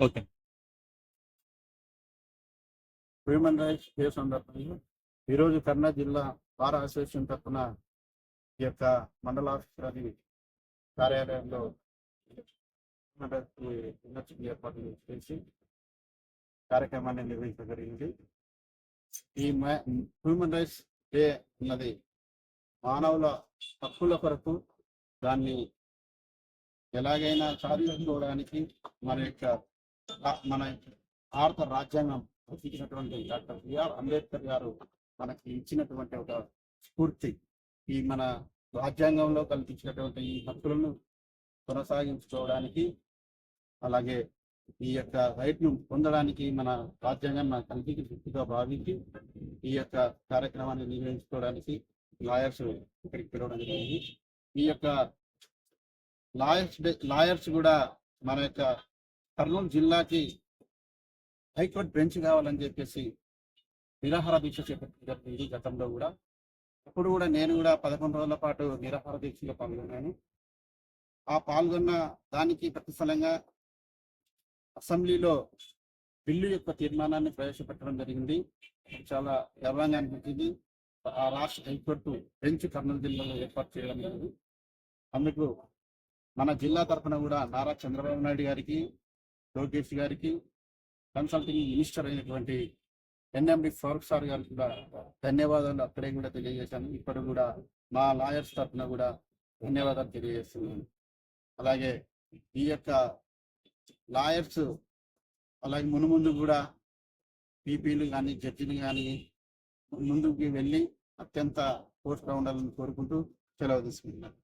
Okay. Human rights day సందర్భంగా ఈరోజు కర్నా జిల్లా బార్ అసోసియేషన్ తరఫున ఈ యొక్క మండల ఆఫీసర్ కార్యాలయంలో ఏర్పాటు చేసి కార్యక్రమాన్ని నిర్వహించడం జరిగింది. ఈ హ్యూమన్ రైట్స్ డే అన్నది మానవుల హక్కుల కొరకు దాన్ని ఎలాగైనా సాధించుకోవడానికి మన యొక్క మన భారత రాజ్యాంగం రచించినటువంటి డాక్టర్ బిఆర్ అంబేద్కర్ గారు మనకి ఇచ్చినటువంటి ఒక స్ఫూర్తి. ఈ మన రాజ్యాంగంలో కల్పించినటువంటి ఈ హక్కులను కొనసాగించుకోవడానికి అలాగే ఈ యొక్క రైట్ను పొందడానికి మన రాజ్యాంగం మన కలిగి శక్తిగా భావించి ఈ యొక్క కార్యక్రమాన్ని నిర్వహించుకోవడానికి లాయర్స్ ఇక్కడికి పిలవడం జరిగింది. ఈ యొక్క లాయర్స్ డే లాయర్స్ కూడా మన యొక్క కర్నూలు జిల్లాకి హైకోర్టు బెంచ్ కావాలని చెప్పేసి నిరాహార దీక్ష చేపట్టడం జరిగింది గతంలో కూడా. ఇప్పుడు కూడా నేను కూడా పదకొండు రోజుల పాటు నిరాహార దీక్షలో పాల్గొన్నాను. ఆ పాల్గొన్న దానికి ప్రతిఫలంగా అసెంబ్లీలో బిల్లు యొక్క తీర్మానాన్ని ప్రవేశపెట్టడం జరిగింది. చాలా గర్వంగా అనిపించింది. ఆ రాష్ట్ర హైకోర్టు బెంచ్ కర్నూలు జిల్లాలో ఏర్పాటు చేయడం జరిగింది. అందుకు మన జిల్లా తరఫున కూడా నారా చంద్రబాబు నాయుడు గారికి లోకేష్ గారికి కన్సల్టింగ్ మినిస్టర్ అయినటువంటి ఎన్ఎండి ఫారూక్ సార్ గారికి కూడా ధన్యవాదాలు అక్కడే కూడా తెలియజేశాను. ఇప్పుడు కూడా మా లాయర్స్ తరఫున కూడా ధన్యవాదాలు తెలియజేస్తున్నాను. అలాగే ఈ యొక్క లాయర్స్ అలాగే మునుముందు కూడా పీపీలు కానీ జడ్జిలు కానీ ముందుకు వెళ్ళి అత్యంత పోస్ట్గా ఉండాలని కోరుకుంటూ సెలవు తీసుకుంటున్నాను.